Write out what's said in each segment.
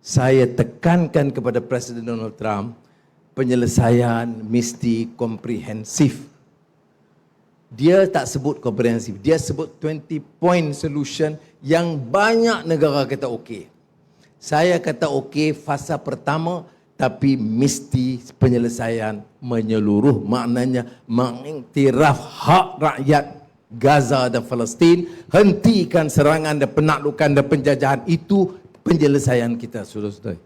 saya tekankan kepada Presiden Donald Trump penyelesaian mesti komprehensif. Dia tak sebut komprehensif, dia sebut 20 point solution yang banyak negara kata okey. Saya kata okey fasa pertama tapi mesti penyelesaian menyeluruh maknanya mengiktiraf hak rakyat Gaza dan Palestin hentikan serangan dan penaklukan dan penjajahan itu penyelesaian kita saudara-saudara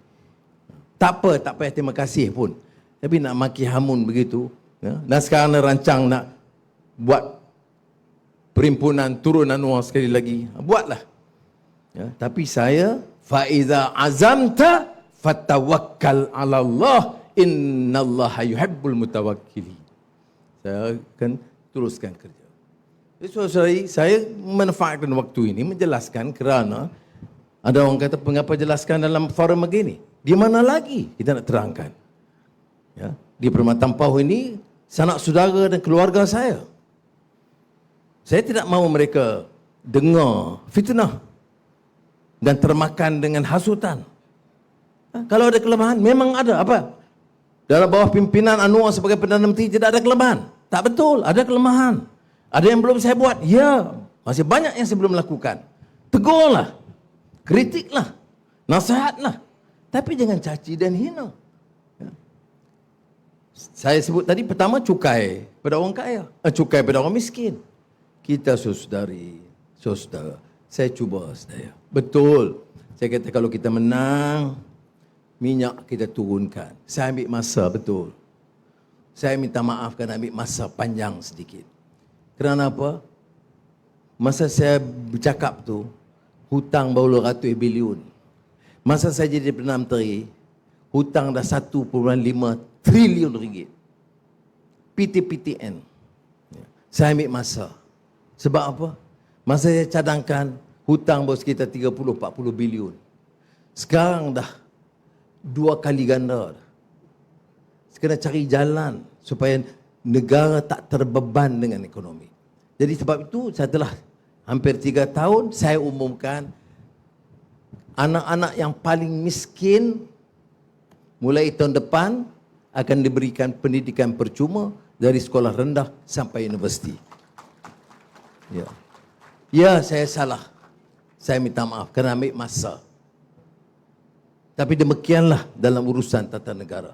tak apa tak payah terima kasih pun tapi nak maki hamun begitu ya. dan sekarang nak rancang nak buat perhimpunan turunan Anwar sekali lagi buatlah ya. tapi saya faiza azamta fatawakkal ala Allah innallaha yuhibbul mutawakkilin saya akan teruskan kerja jadi saudara saya memanfaatkan waktu ini menjelaskan kerana ada orang kata mengapa jelaskan dalam forum begini di mana lagi kita nak terangkan ya di Permatan Pauh ini sanak saudara dan keluarga saya saya tidak mahu mereka dengar fitnah dan termakan dengan hasutan. Ha, Kalau ada kelemahan, memang ada. Apa? Dalam bawah pimpinan Anwar sebagai Perdana Menteri tidak ada kelemahan. Tak betul, ada kelemahan. Ada yang belum saya buat? Ya, masih banyak yang saya belum lakukan. Tegurlah, kritiklah, nasihatlah. Tapi jangan caci dan hina. Ya. Saya sebut tadi pertama cukai pada orang kaya, eh, cukai pada orang miskin kita saudari, saudara, saya cuba saya. Betul. Saya kata kalau kita menang, minyak kita turunkan. Saya ambil masa, betul. Saya minta maaf kerana ambil masa panjang sedikit. Kerana apa? Masa saya bercakap tu, hutang baru ratus bilion. Masa saya jadi Perdana Menteri, hutang dah 1.5 trilion ringgit. PTPTN. Saya ambil masa. Sebab apa? Masa saya cadangkan hutang bos kita 30-40 bilion. Sekarang dah dua kali ganda. Kena cari jalan supaya negara tak terbeban dengan ekonomi. Jadi sebab itu saya telah hampir tiga tahun saya umumkan anak-anak yang paling miskin mulai tahun depan akan diberikan pendidikan percuma dari sekolah rendah sampai universiti. Ya. Ya, saya salah. Saya minta maaf kerana ambil masa. Tapi demikianlah dalam urusan tata negara.